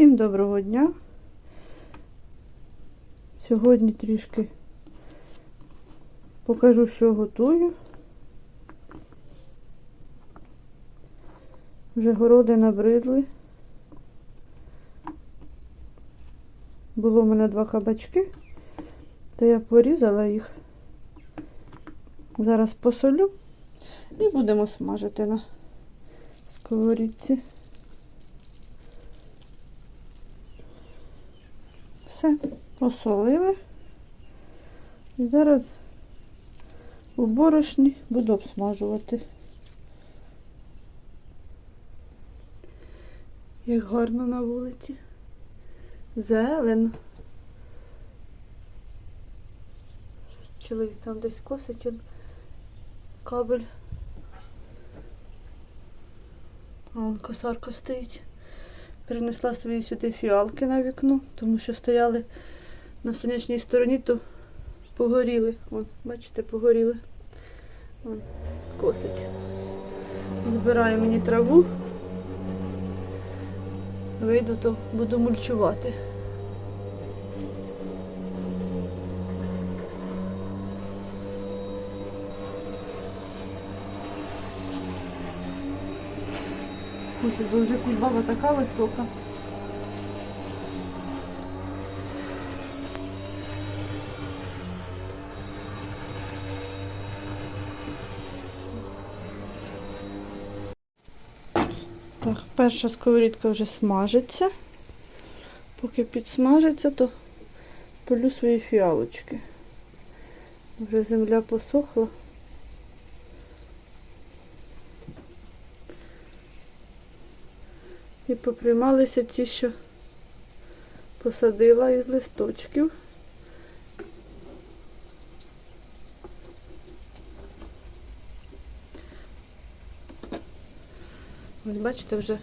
Всім доброго дня. Сьогодні трішки покажу, що готую. Вже городи набридли. Було в мене два кабачки, то я порізала їх. Зараз посолю і будемо смажити на сковорідці. Все, посолили. І зараз у борошні буду обсмажувати. Як гарно на вулиці. Зелено. Чоловік там десь косить он кабель. А вон косарка стоїть. Перенесла свої сюди фіалки на вікно, тому що стояли на сонячній стороні, то погоріли. Вон, бачите, погоріли. Вон, косить. Збираю мені траву. Вийду, то буду мульчувати. Бо вже кульбаба така висока. Так, перша сковорідка вже смажиться. Поки підсмажиться, то полю свої фіалочки. Вже земля посохла. Поприймалися ці, що посадила із листочків. Ось бачите вже,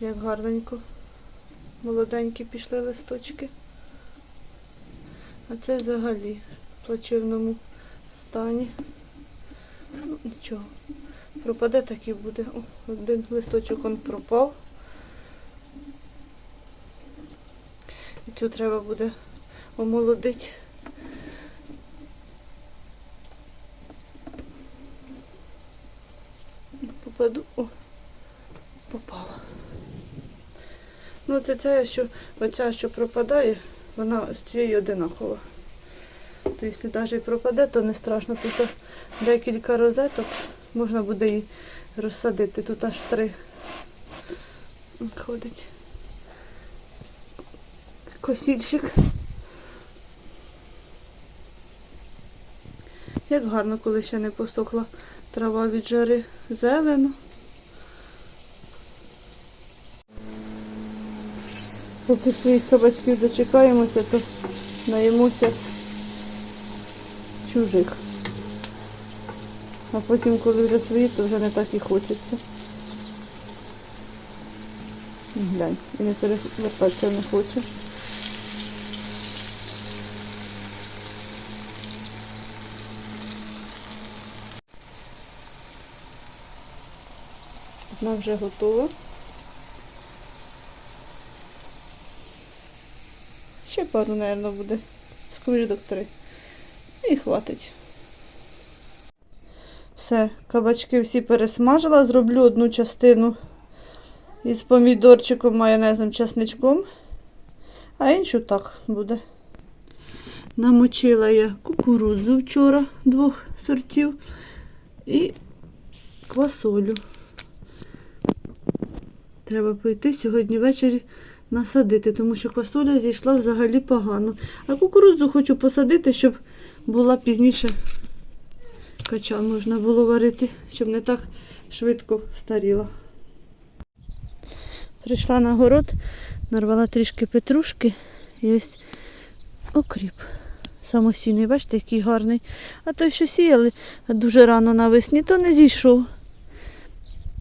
як гарненько молоденькі пішли листочки. А це взагалі в плачевному стані. Ну, нічого. Пропаде так і буде. О, один листочок он пропав. Цю треба буде омолодити. Попаду. О, попала. Ну, це ця, що, оця, що пропадає, вона з цією одинакова. То якщо навіть пропаде, то не страшно. Тут декілька розеток можна буде її розсадити. Тут аж три ходить. Косільщик. Як гарно, коли ще не посохла трава від жари зелено. Поки своїх кабачків дочекаємося, то наїмося чужих. А потім, коли вже свої, то вже не так і хочеться. Глянь, і не перевертатися не хоче. Одна вже готова. Ще пару, мабуть, буде. Сковорідок три. І хватить. Все, кабачки всі пересмажила. Зроблю одну частину із помідорчиком, майонезом, часничком, а іншу так буде. Намочила я кукурудзу вчора двох сортів і квасолю. Треба пойти сьогодні ввечері насадити, тому що квасоля зійшла взагалі погано. А кукурудзу хочу посадити, щоб була пізніше качан можна було варити, щоб не так швидко старіла. Прийшла на город, нарвала трішки петрушки і ось окріп. Самосійний, бачите, який гарний. А той, що сіяли дуже рано навесні, то не зійшов.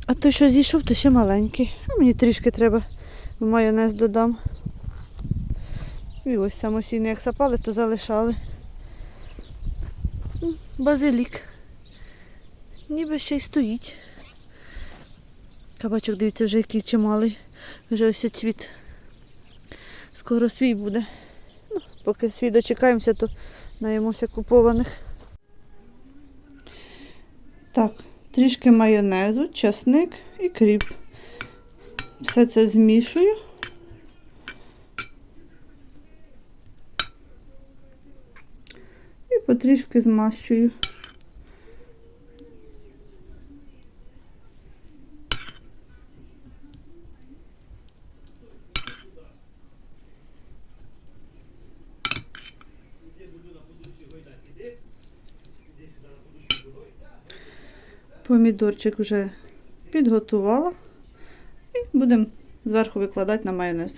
А той, що зійшов, то ще маленький. А мені трішки треба в майонез додам. І ось самосійний, як сапали, то залишали. Базилік. Ніби ще й стоїть. Кабачок, дивіться, вже який чималий. Вже ось цвіт Скоро свій буде. Ну, поки свій дочекаємося, то наїмося купованих. Так, трішки майонезу, часник і кріп. Все це змішую. І потрішки змащую. Помідорчик вже підготувала. І будемо зверху викладати на майонез.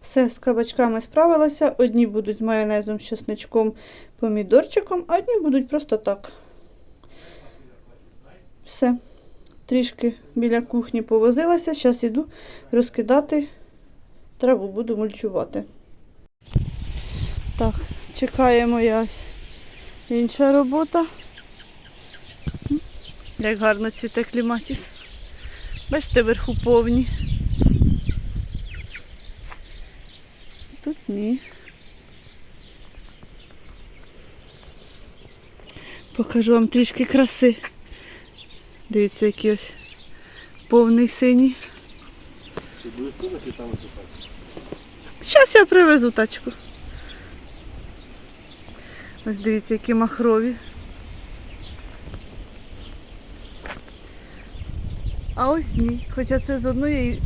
Все з кабачками справилася. Одні будуть з майонезом, з чесничком, помідорчиком, а одні будуть просто так. Все. Трішки біля кухні повозилася. Зараз іду розкидати траву, буду мульчувати. Так, чекає моя інша робота. Як гарно цвіте кліматіс. Бачите, вверху повні. Тут ні. Покажу вам трішки краси. Дивіться, який ось повний синій. Ти будеш теж там висипати? Зараз я привезу тачку. Ось дивіться, які махрові. А ось ні. Хоча це з одної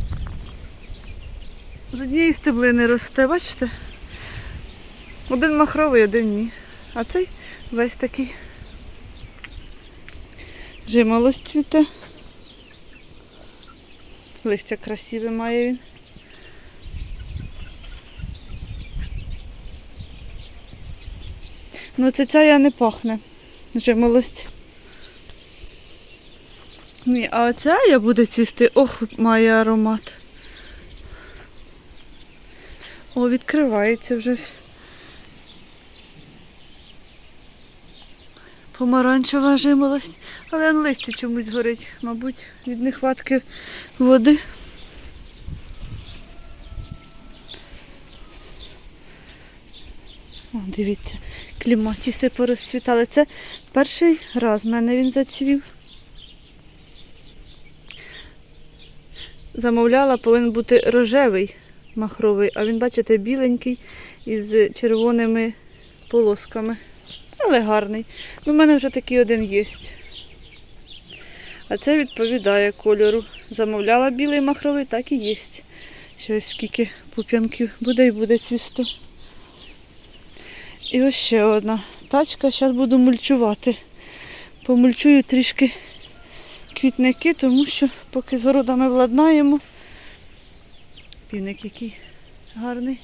з однієї стеблини росте, бачите? Один махровий, один ні. А цей весь такий. Жимолость цвіте. Листя красиве має він. Ну це ця не пахне. Жимолость. Ні, а оця я буде цвісти. Ох, має аромат. О, відкривається вже. Помаранчева жимолость. Але на листі чомусь горить, мабуть, від нехватки води. О, дивіться, кліматіси порозцвітали. Це перший раз в мене він зацвів. Замовляла, повинен бути рожевий махровий, а він, бачите, біленький із червоними полосками. Але гарний. Ну, У мене вже такий один є. А це відповідає кольору. Замовляла білий махровий, так і є. Щось скільки пуп'янків буде і буде цвісти. І ось ще одна тачка. Зараз буду мульчувати. Помульчую трішки квітники, тому що поки з городами владнаємо. Півник який гарний.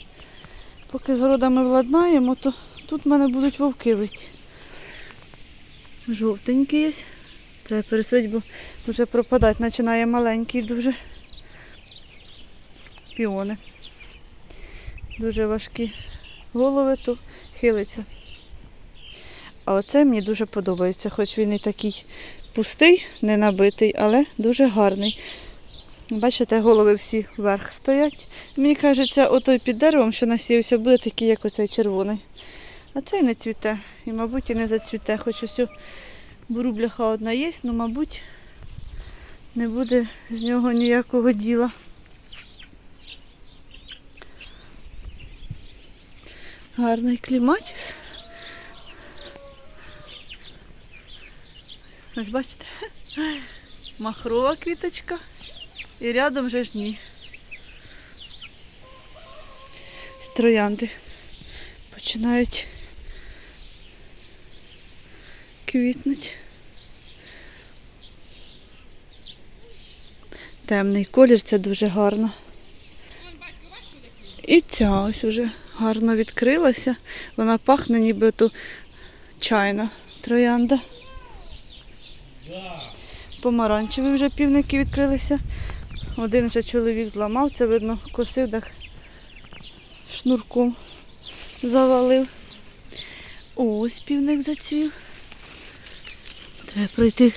Поки з городами владнаємо, то тут в мене будуть вовки вити. Жовтенький є. Треба пересадити, бо вже пропадати починає маленький дуже. Піони. Дуже важкі голови, то хилиться. А оце мені дуже подобається, хоч він і такий пустий, не набитий, але дуже гарний. Бачите, голови всі вверх стоять. Мені кажеться, отой під деревом, що насіявся, буде такий, як оцей червоний. А цей не цвіте. І, мабуть, і не зацвіте. Хоч ось бурубляха одна є, але, мабуть, не буде з нього ніякого діла. Гарний кліматіс. Ось бачите, махрова квіточка і рядом же ж ні. Троянди починають квітнуть. Темний колір, це дуже гарно. І ця ось вже гарно відкрилася. Вона пахне ніби то чайна троянда. Помаранчеві вже півники відкрилися. Один вже чоловік зламав, це видно, косив, так шнурком завалив. Ось півник зацвів. Треба пройти.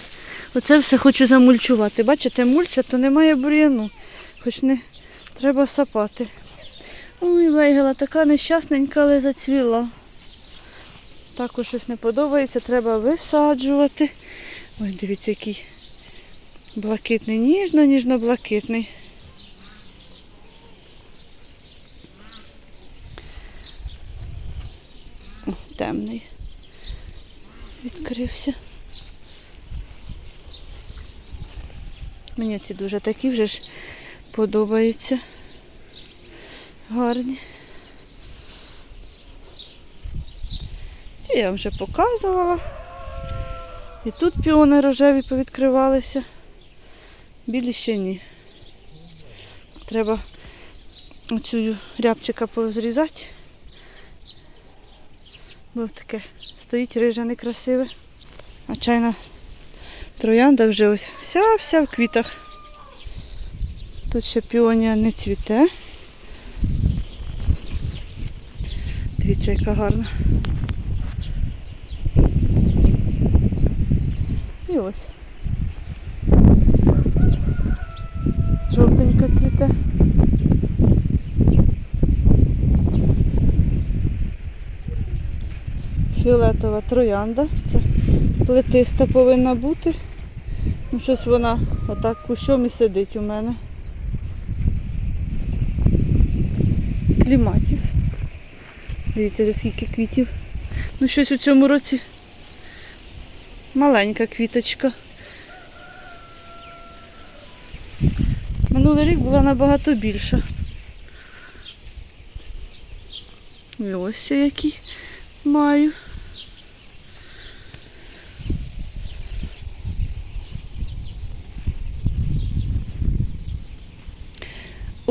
Оце все хочу замульчувати. Бачите, мульча, то немає бур'яну. Хоч не треба сапати. Ой, вейгела така нещасненька, але зацвіла. Також щось не подобається, треба висаджувати. Ой, дивіться, який блакитний, ніжно, ніжно-блакитний. Темний. Відкрився. Мені ці дуже такі вже ж подобаються. Гарні. Ці я вже показувала. І тут піони рожеві повідкривалися. Білі ще ні. Треба оцю рябчика позрізати. Бо таке стоїть риже некрасиве. А чайна троянда вже ось вся-вся в квітах. Тут ще піонія не цвіте. Дивіться, яка гарна. І ось. Жовтенька цвіте. Фіолетова троянда. Це плетиста повинна бути. Ну, щось вона отак кущом і сидить у мене. Кліматіс. Дивіться, скільки квітів. Ну, щось у цьому році маленька квіточка. Минулий рік була набагато більша. І ось ще які маю.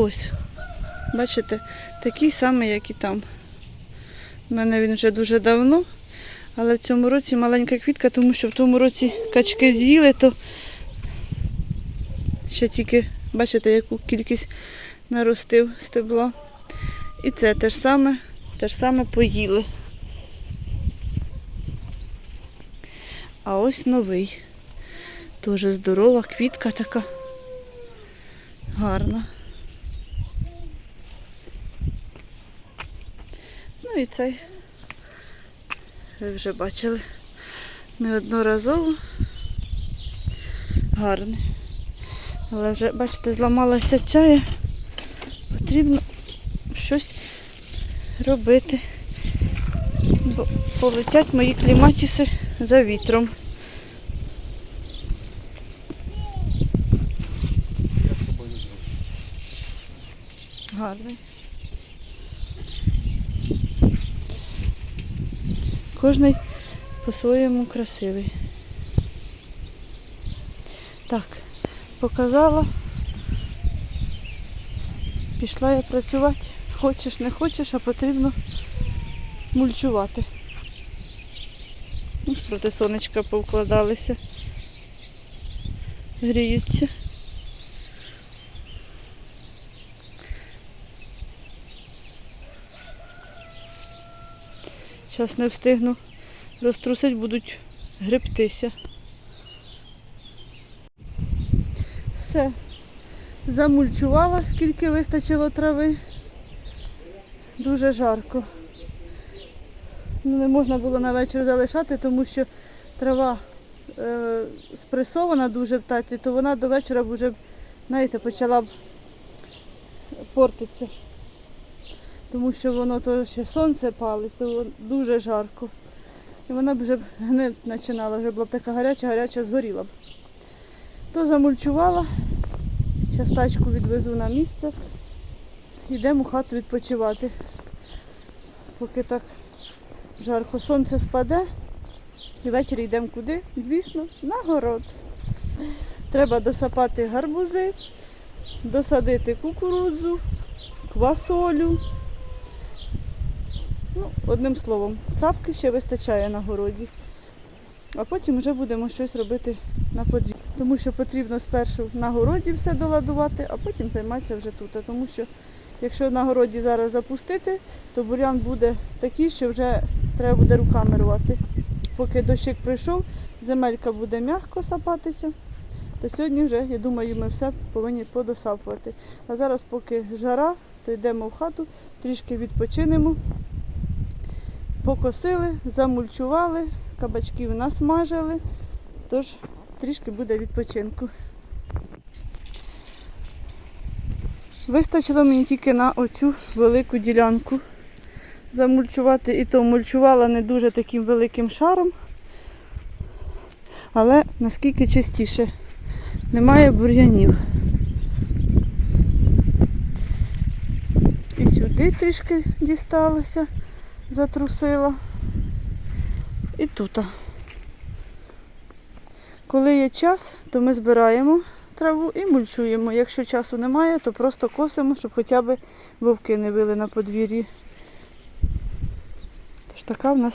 Ось. Бачите, такий самий, як і там. У мене він вже дуже давно, але в цьому році маленька квітка, тому що в тому році качки з'їли, то ще тільки, бачите, яку кількість наростив стебла. І це те ж саме, те ж саме поїли. А ось новий. Теж здорова квітка така. Гарна. Ну і цей. Ви вже бачили неодноразово. Гарний. Але вже, бачите, зламалася ця. Потрібно щось робити. Бо полетять мої кліматіси за вітром. Гарний. Кожний по-своєму красивий. Так, показала. Пішла я працювати. Хочеш, не хочеш, а потрібно мульчувати. Ось проти сонечка повкладалися. Гріються. Зараз не встигну розтрусити, будуть гребтися. Все. Замульчувала, скільки вистачило трави. Дуже жарко. Ну, не можна було на вечір залишати, тому що трава е, спресована дуже в таці, то вона до вечора вже, знаєте, почала б портитися. Тому що воно то ще сонце палить, то дуже жарко. І вона б вже не починала, вже була б така гаряча, гаряча, згоріла б. То замульчувала, зараз тачку відвезу на місце, йдемо в хату відпочивати. Поки так жарко сонце спаде, і ввечері йдемо куди? Звісно, на город. Треба досапати гарбузи, досадити кукурудзу, квасолю. Ну, одним словом, сапки ще вистачає на городі. А потім вже будемо щось робити на подвір'ї. Тому що потрібно спершу на городі все доладувати, а потім займатися вже тут. Тому що якщо на городі зараз запустити, то бурян буде такий, що вже треба буде руками рвати. Поки дощик прийшов, земелька буде м'яко сапатися, то сьогодні вже, я думаю, ми все повинні подосапувати. А зараз, поки жара, то йдемо в хату, трішки відпочинемо. Покосили, замульчували, кабачків насмажили, тож трішки буде відпочинку. Вистачило мені тільки на оцю велику ділянку замульчувати. І то мульчувала не дуже таким великим шаром, але наскільки чистіше. Немає бур'янів. І сюди трішки дісталося, затрусила. І тут. Коли є час, то ми збираємо траву і мульчуємо. Якщо часу немає, то просто косимо, щоб хоча б вовки не вили на подвір'ї. Тож така в нас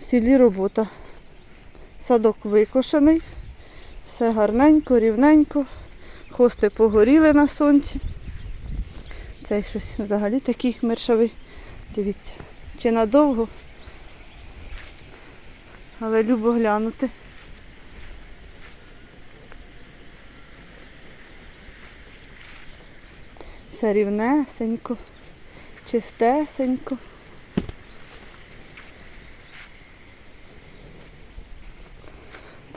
в селі робота. Садок викошений, все гарненько, рівненько, хости погоріли на сонці. Цей щось взагалі такий миршавий. Дивіться, чи надовго, але любо глянути. Все рівнесенько, чистесенько.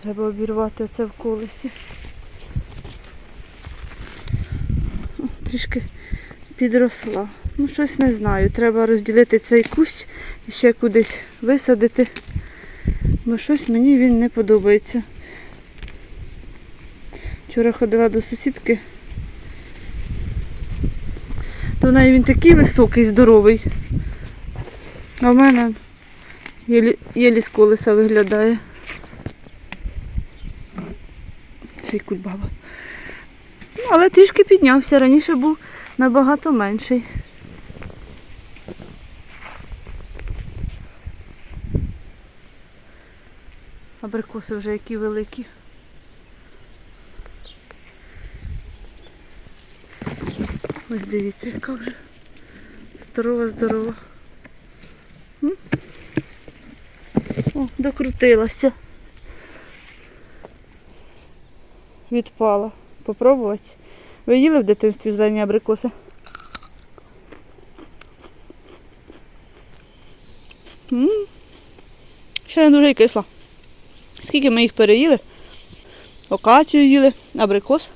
Треба обірвати оце в колесі. Трішки підросла. Ну, щось не знаю. Треба розділити цей кущ і ще кудись висадити. Бо щось мені він не подобається. Вчора ходила до сусідки. В неї він такий високий, здоровий. А в мене єлі, з колеса виглядає. Ще й кульбаба. Ну, але трішки піднявся. Раніше був набагато менший. Абрикоси вже які великі. Ось дивіться, яка вже здорова, здорова. О, докрутилася. Відпала. Попробувати. Ви їли в дитинстві зелені абрикоси? М? Ще не дуже й кисла. Скільки ми їх переїли? Окацію їли, абрикос.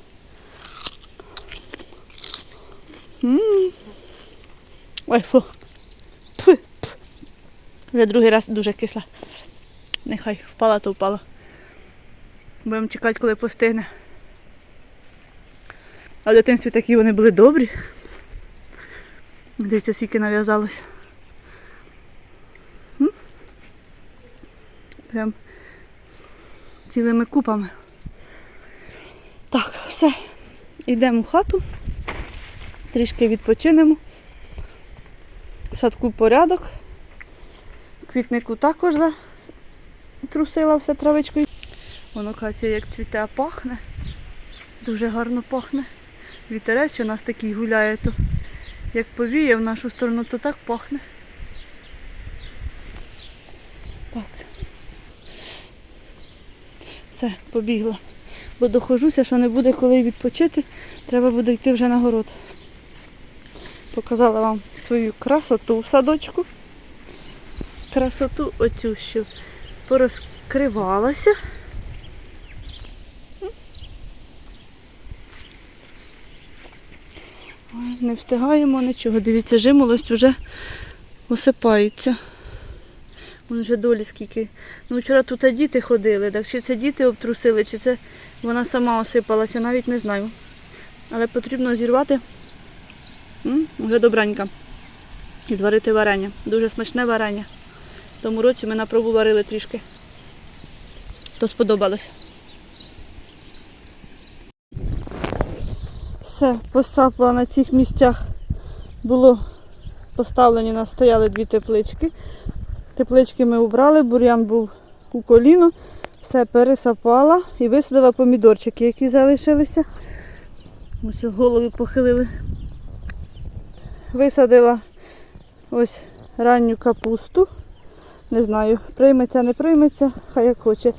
М. Ой, фу. Тьфу. Вже другий раз дуже кисла. Нехай впала, то впала. Будемо чекати, коли постигне. А в дитинстві такі вони були добрі. Дивіться, скільки нав'язалось. Прям цілими купами. Так, все. Йдемо в хату. Трішки відпочинемо. В садку порядок. Квітнику також трусила все травичкою. Воно кація як цвіте, а пахне. Дуже гарно пахне. Вітерець у нас такий гуляє, то як повіє в нашу сторону, то так пахне. Так. Все, побігла. Бо дохожуся, що не буде коли відпочити, треба буде йти вже на город. Показала вам свою красоту в садочку. Красоту оцю, що порозкривалася. Ой, Не встигаємо нічого. Дивіться, жимолость вже осипається. Вон вже долі скільки. Ну, вчора тут діти ходили, так чи це діти обтрусили, чи це вона сама осипалася, навіть не знаю. Але потрібно зірвати. М, Вже добранька. І зварити варення. Дуже смачне варення. В тому році ми на пробу варили трішки. То сподобалось. Все, посапала на цих місцях. Було поставлені, нас стояли дві теплички. Теплички ми убрали, бур'ян був у коліно, все пересапала і висадила помідорчики, які залишилися. Ось голови похилили. Висадила ось ранню капусту. Не знаю, прийметься, не прийметься, хай як хоче.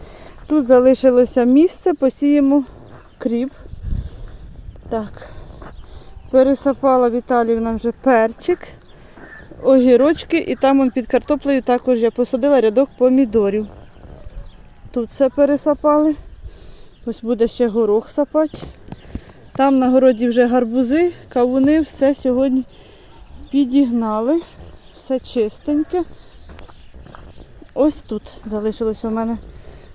Тут залишилося місце, посіємо кріп. Так. Пересапала Віталівна вже перчик, огірочки, і там он під картоплею також я посадила рядок помідорів. Тут все пересапали. Ось буде ще горох сапати. Там на городі вже гарбузи, кавуни, все сьогодні підігнали. Все чистеньке. Ось тут залишилося у мене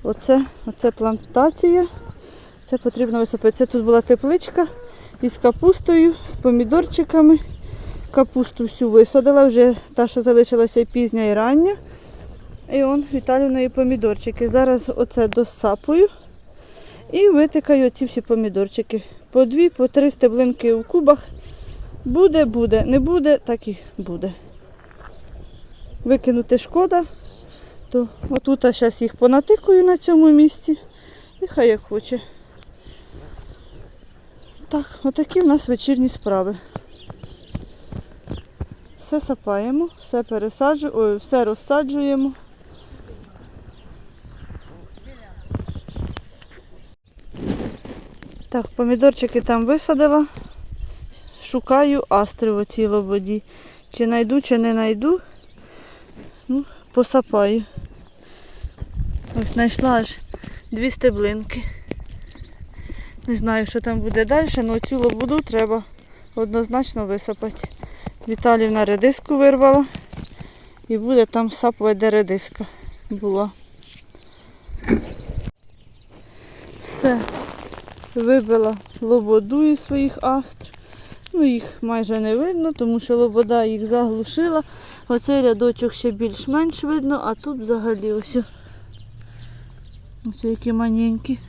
оце, оце плантація. Це потрібно висипати. Це тут була тепличка із капустою, з помідорчиками. Капусту всю висадила, вже та, що залишилася пізня і рання. І он Віталіної помідорчики. Зараз оце досапую і витикаю ці всі помідорчики. По дві, по три стеблинки у кубах. Буде, буде, не буде, так і буде. Викинути шкода, то отут зараз їх понатикую на цьому місці. І хай як хоче. Так, отакі в нас вечірні справи. Все сапаємо, все пересаджуємо, все розсаджуємо. Так, помідорчики там висадила. Шукаю астри в оцій лободі. Чи знайду, чи не знайду. Ну, посапаю. Ось знайшла аж дві стеблинки. Не знаю, що там буде далі, але цю лободу треба однозначно висапати. Віталівна редиску вирвала і буде там сапувати, де редиска була. Все, вибила лободу із своїх астр. Ну, їх майже не видно, тому що лобода їх заглушила. Оцей рядочок ще більш-менш видно, а тут взагалі ось. Ось які маленькі.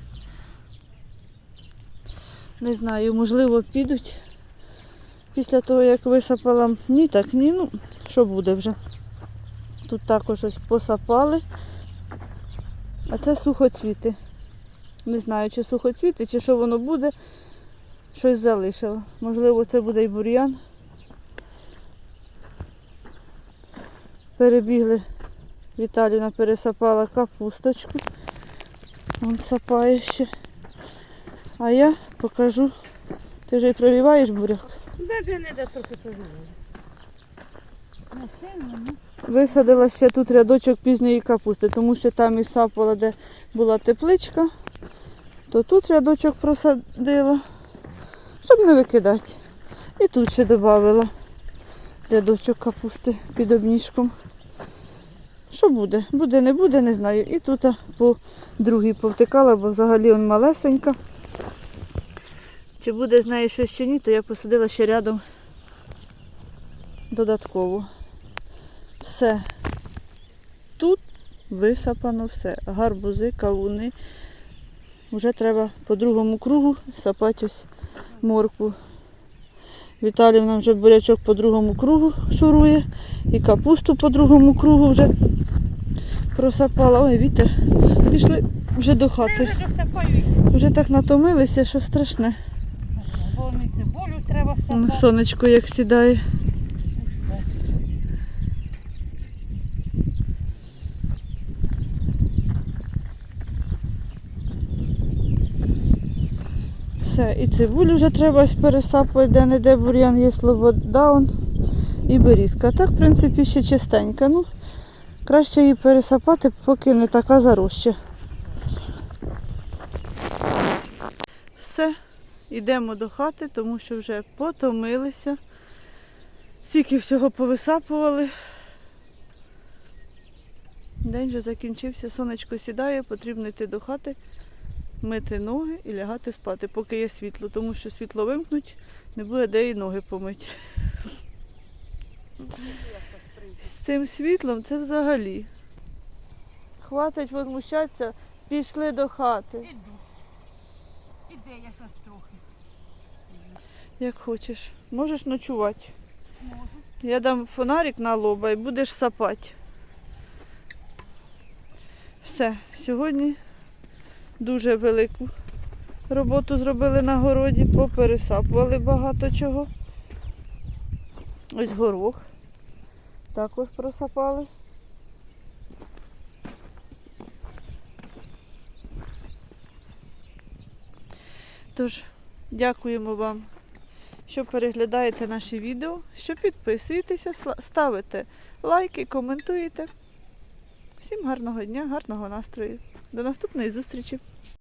Не знаю, можливо, підуть після того, як висапала. Ні, так ні, ну, що буде вже. Тут також ось посапали. А це сухоцвіти. Не знаю, чи сухоцвіти, чи що воно буде. Щось залишила. Можливо, це буде і бур'ян. Перебігли. Віталіна пересапала капусточку. Вон сапає ще. А я покажу. Ти вже й проливаєш буряк? Де не де трохи. Не сильно, ну. Висадила ще тут рядочок пізньої капусти, тому що там і сапала, де була тепличка, то тут рядочок просадила, щоб не викидати. І тут ще додавала рядочок капусти під обніжком. Що буде? Буде, не буде, не знаю. І тут по другій повтикала, бо взагалі он малесенька. Чи буде з нею щось чи ні, то я посадила ще рядом додатково. Все. Тут висапано все. Гарбузи, кавуни. Вже треба по другому кругу сапати ось моркву. Віталівна вже бурячок по другому кругу шурує. І капусту по другому кругу вже просапала. Ой, вітер. Пішли вже до хати. Вже так натомилися, що страшне. Бо вони цибулю треба Воно сапати. Сонечко як сідає. Все. І цибулю вже треба ось пересапувати, де не де бур'ян є слобода он, і берізка. Так, в принципі, ще чистенька. Ну, краще її пересапати, поки не така зароща. Все, йдемо до хати, тому що вже потомилися. Стільки всього повисапували. День вже закінчився, сонечко сідає, потрібно йти до хати мити ноги і лягати спати, поки є світло, тому що світло вимкнуть, не буде де і ноги помити. З цим світлом це взагалі. Хватить возмущатися, пішли до хати. Іде я щось трохи. Як хочеш. Можеш ночувати. Можу. Я дам фонарик на лоба і будеш сапати. Все, сьогодні дуже велику роботу зробили на городі, попересапували багато чого. Ось горох. також просапали. Тож, дякуємо вам, що переглядаєте наші відео, що підписуєтеся, ставите лайки, коментуєте. Всім гарного дня, гарного настрою. До наступної зустрічі!